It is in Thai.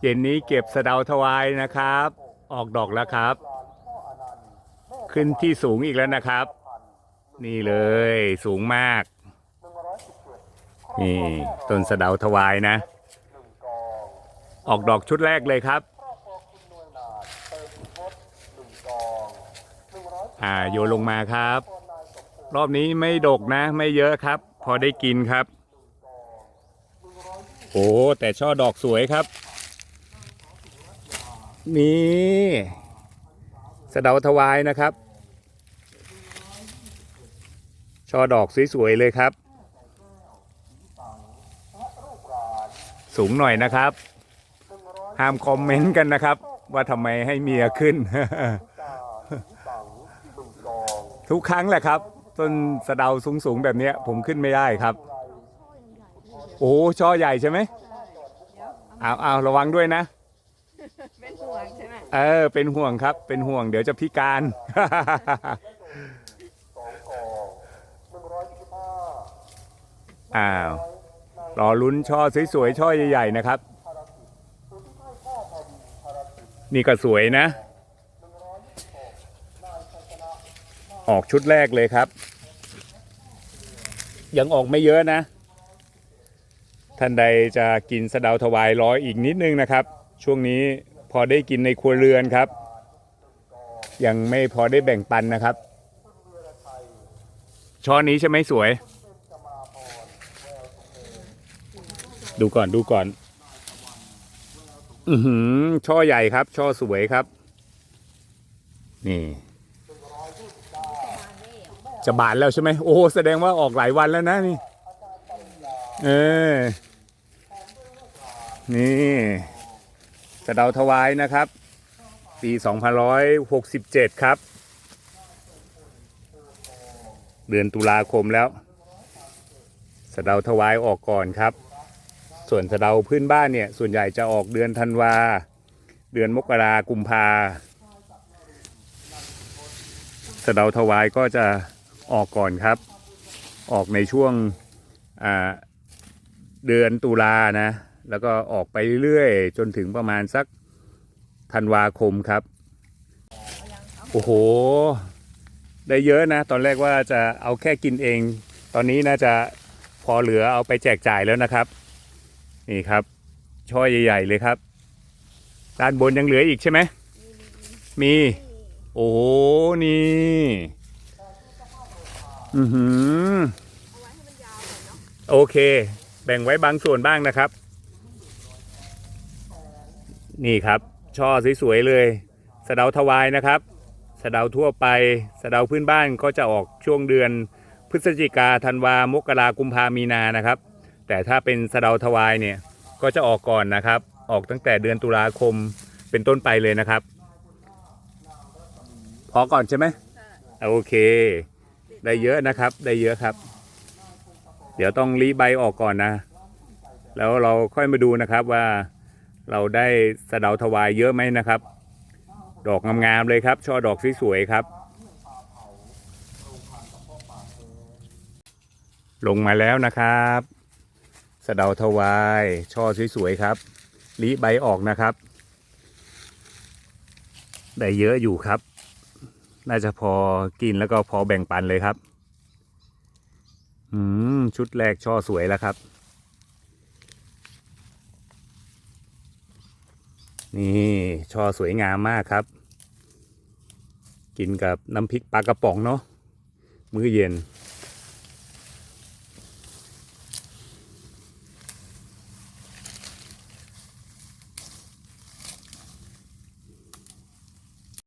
เย็นนี้เก็บสะเดาถวายนะครับ ออกดอกแล้วครับ ขึ้นที่สูงอีกแล้วนะครับ นี่เลยสูงมาก นี่ต้นสะเดาถวายนะ ออกดอกชุดแรกเลยครับอ่าโยลงมาครับ รอบนี้ไม่ดกนะ ไม่เยอะครับ พอได้กินครับ โอ้แต่ช่อดอกสวยครับ นี่สะเดาถวายนะครับช่อดอกสวยๆเลยครับ สูงหน่อยนะครับ ห้ามคอมเมนต์กันนะครับ ว่าทำไมให้เมียขึ้น ทุกครั้งแหละครับ ต้นสะเดาสูงๆแบบนี้ผมขึ้นไม่ได้ครับ โอ้ช่อใหญ่ใช่ไหมเอาเอาระวังด้วยนะ เป็นห่วงใช่ไหม เออ เป็นห่วงครับ เป็นห่วง เดี๋ยวจะพิการ อ้าว รอลุ้นช่อสวยๆช่อใหญ่ๆนะครับ นี่ก็สวยนะ ออกชุดแรกเลยครับ ยังออกไม่เยอะนะ ท่านใดจะกินสะเดาถวายร้อยอีกนิดนึงนะครับ ช่วงนี้ พอได้กินในครัวเรือนครับ ยังไม่พอได้แบ่งปันนะครับ ช้อนนี้ใช่ไหมสวย ดูก่อนดูก่อน อือหือ ช่อใหญ่ครับ ช่อสวยครับ นี่ จะบานแล้วใช่ไหมโอ้แสดงว่าออกหลายวันแล้วนะนี่ เออ นี่ สะเดาถวายนะครับ ปี2567 ครับ เดือนตุลาคมแล้ว สะเดาถวายออกก่อนครับ ส่วนสะเดาพื้นบ้านเนี่ย ส่วนใหญ่จะออกเดือนธันวา เดือนมกรากุมภาสะเดาถวายก็จะออกก่อนครับ ออกในช่วงเดือนตุลานะ แล้วก็ออกไปเรื่อยๆ จนถึงประมาณสักธันวาคมครับ โอ้โห ได้เยอะนะ ตอนแรกว่าจะเอาแค่กินเอง ตอนนี้น่าจะพอเหลือเอาไปแจกจ่ายแล้วนะครับ นี่ครับ ช่อใหญ่ ๆ เลยครับ ด้านบนยังเหลืออีกใช่ไหม มี โอ้โห นี่ อือหือโอเค แบ่งไว้บางส่วนบ้างนะครับ นี่ครับ ช่อสวยๆเลยสะเดาทวายนะครับสะเดาทั่วไปสะเดาพื้นบ้านก็จะออกช่วงเดือน พฤศจิกาธันวามกรากุมภามีนานะครับ แต่ถ้าเป็นสะเดาทวายเนี่ยก็จะออกก่อนนะครับ ออกตั้งแต่เดือนตุลาคมเป็นต้นไปเลยนะครับ พอก่อนใช่ไหมโอเค ได้เยอะนะครับ ได้เยอะครับ เดี๋ยวต้องรีใบออกก่อนนะ แล้วเราค่อยมาดูนะครับว่า เราได้สะเดาถวายเยอะไหมนะครับ ดอกงามๆเลยครับ ช่อดอกสวยๆครับ ลงมาแล้วนะครับสะเดาถวาย ช่อสวยๆครับรีใบออกนะครับ ได้เยอะอยู่ครับ น่าจะพอกินแล้วก็พอแบ่งปันเลยครับ อืม ชุดแรกช่อสวยแล้วครับ นี่ช่อสวยงามมากครับ กินกับน้ำพริกปลากระป๋องเนาะมื้อเย็น